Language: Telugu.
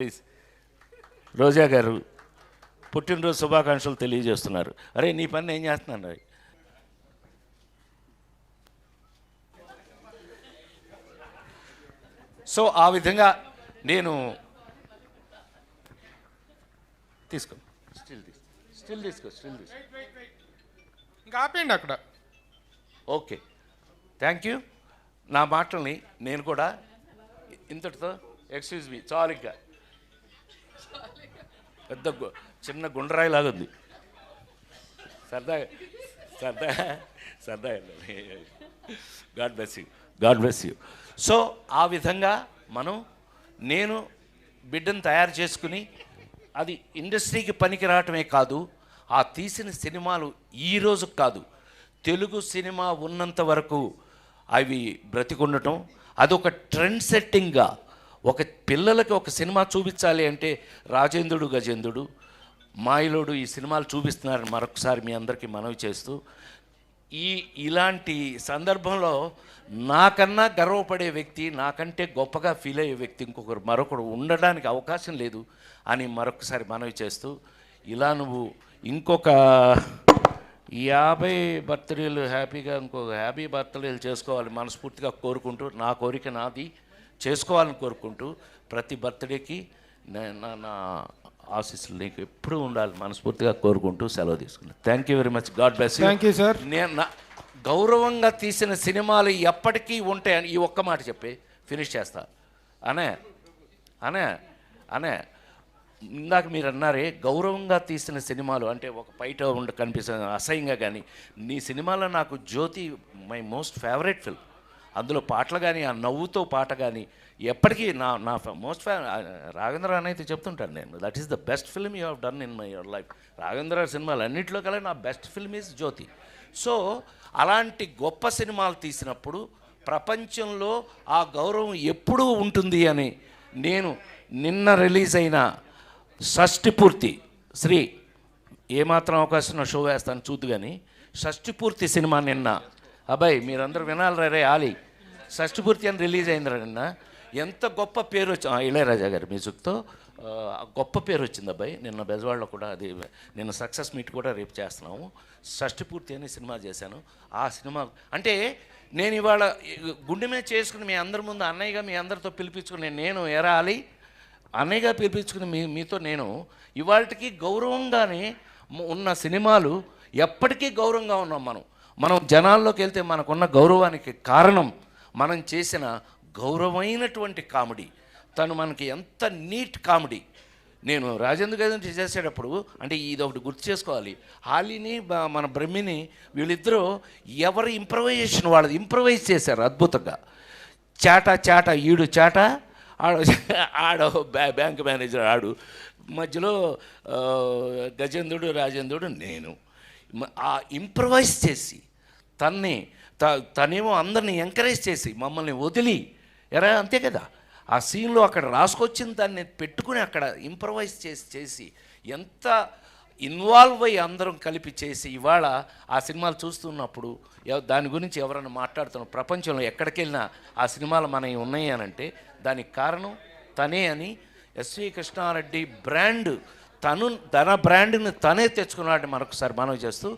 ప్లీజ్. రోజా గారు పుట్టినరోజు శుభాకాంక్షలు తెలియజేస్తున్నారు. అరే నీ పని నేను చేస్తున్నాను రా. సో ఆ విధంగా నేను తీసుకో. స్టిల్ తీసుకో. స్టిల్ తీసుకో స్టిల్ తీసుకో. ఇంకా ఆపేయండి అక్కడ. ఓకే. Thank you. నా మాటల్ని నేను కూడా ఇంతటితో ఎక్స్క్యూజ్ మీ చాలు ఇంకా పెద్ద గు- చిన్న గుండ్రాయిలాగా ఉంది సరదా సరదా సరదా god bless you. God bless you. So ఆ విధంగా మనం నేను బిడ్డను తయారు చేసుకుని అది ఇండస్ట్రీకి పనికి రావటమే కాదు ఆ తీసిన సినిమాలు ఈ కాదు తెలుగు సినిమా ఉన్నంత వరకు అవి బ్రతికుండటం అదొక ట్రెండ్ సెట్టింగ్గా ఒక పిల్లలకి ఒక సినిమా చూపించాలి అంటే రాజేంద్రుడు గజేంద్రుడు మాయలోడు ఈ సినిమాలు చూపిస్తున్నారని మరొకసారి మీ అందరికీ మనవి చేస్తూ ఈ ఇలాంటి సందర్భంలో నాకన్నా గర్వపడే వ్యక్తి నాకంటే గొప్పగా ఫీల్ అయ్యే వ్యక్తి ఇంకొకరు మరొకరు ఉండడానికి అవకాశం లేదు అని మరొకసారి మనవి చేస్తూ ఇలా నువ్వు ఇంకొక యాభై బర్త్డేలు హ్యాపీగా ఇంకొక హ్యాపీ బర్త్డేలు చేసుకోవాలి మనస్ఫూర్తిగా కోరుకుంటూ నా కోరిక నాది. చేసుకోవాలని కోరుకుంటూ ప్రతి బర్త్డేకి నే- నా ఆశీస్సులు నీకు ఎప్పుడూ ఉండాలి మనస్ఫూర్తిగా కోరుకుంటూ సెలవు తీసుకున్నాను thank you very much god bless thank you sir నేను గౌరవంగా తీసిన సినిమాలు ఎప్పటికీ ఉంటాయని ఈ ఒక్క మాట చెప్పి ఫినిష్ చేస్తా. అనే అనే అనే. ఇందాక మీరు అన్నారే గౌరవంగా తీసిన సినిమాలు అంటే ఒక బయట ఉండ కనిపిస్తుంది అసహ్యంగా కానీ. నీ సినిమాలో నాకు Jyothi my most favourite film అందులో పాటలు కానీ ఆ నవ్వుతో పాట కానీ ఎప్పటికీ నా నా మోస్ట్ ఫ్యా రాఘవేంద్ర అని అయితే చెప్తుంటాను నేను. That is the best film you have done in my your life Raghavendra సినిమాలు అన్నింటిలో కల్లా నా best film is Jyothi. So అలాంటి గొప్ప సినిమాలు తీసినప్పుడు ప్రపంచంలో ఆ గౌరవం ఎప్పుడూ ఉంటుంది అని నేను నిన్న రిలీజ్ అయిన షష్టి పూర్తి శ్రీ ఏమాత్రం అవకాశం షో వేస్తాను చూద్దు కానీ షష్టి పూర్తి సినిమా నిన్న అబ్బాయి మీరందరూ వినాలి రే ఆలి. షష్టి పూర్తి అని రిలీజ్ అయిందిరా నిన్న. ఎంత గొప్ప పేరు వచ్చి ఆ, ఇళయరాజా గారి మ్యూజిక్తో గొప్ప పేరు వచ్చింది అబ్బాయి. నిన్న బెజవాడలో కూడా అది నిన్న సక్సెస్ మీట్ కూడా రేపు చేస్తున్నాము. షష్టి పూర్తి అనే సినిమా చేశాను. ఆ సినిమా అంటే నేను ఇవాళ గుండె మీద చేసుకుని మీ అందరి ముందు అన్నయ్యగా మీ అందరితో పిలిపించుకుని నేను ఎరాలి అన్నయ్యగా పిలిపించుకుని మీ మీతో నేను ఇవాళకి గౌరవంగానే ఉన్న సినిమాలు ఎప్పటికీ గౌరవంగా ఉన్నాం మనం. మనం జనాల్లోకి వెళ్తే మనకున్న గౌరవానికి కారణం మనం చేసిన గౌరవమైనటువంటి కామెడీ. తను మనకి ఎంత నీట్ కామెడీ. నేను రాజేంద్ర గారి చేసేటప్పుడు అంటే ఇది ఒకటి గుర్తు చేసుకోవాలి. హాలిని మన బ్రహ్మిని వీళ్ళిద్దరూ ఎవరి ఇంప్రవైజేషన్ వాళ్ళది ఇంప్రవైజ్ చేశారు అద్భుతంగా. చాట చాట ఈడు చాట ఆడ ఆడ బ్యా బ్యాంక్ మేనేజర్ ఆడు. మధ్యలో గజేంద్రుడు రాజేంద్రుడు నేను. ఆ ఇంప్రవైజ్ చేసి తన్ని త తనేమో అందరిని ఎంకరేజ్ చేసి మమ్మల్ని వదిలి. ఎరా అంతే కదా. ఆ సీన్లో అక్కడ రాసుకొచ్చిన దాన్ని పెట్టుకుని అక్కడ ఇంప్రవైజ్ చేసి చేసి ఎంత ఇన్వాల్వ్ అయ్యి అందరం కలిపి చేసి ఇవాళ ఆ సినిమాలు చూస్తున్నప్పుడు దాని గురించి ఎవరైనా మాట్లాడుతున్న ప్రపంచంలో ఎక్కడికెళ్ళినా ఆ సినిమాలు మనవి ఉన్నాయి అని అంటే దానికి కారణం తనే అని ఎస్వి కృష్ణారెడ్డి బ్రాండ్ తను తన బ్రాండ్ని తనే తెచ్చుకున్నాడని మరొకసారి మనవి చేస్తూ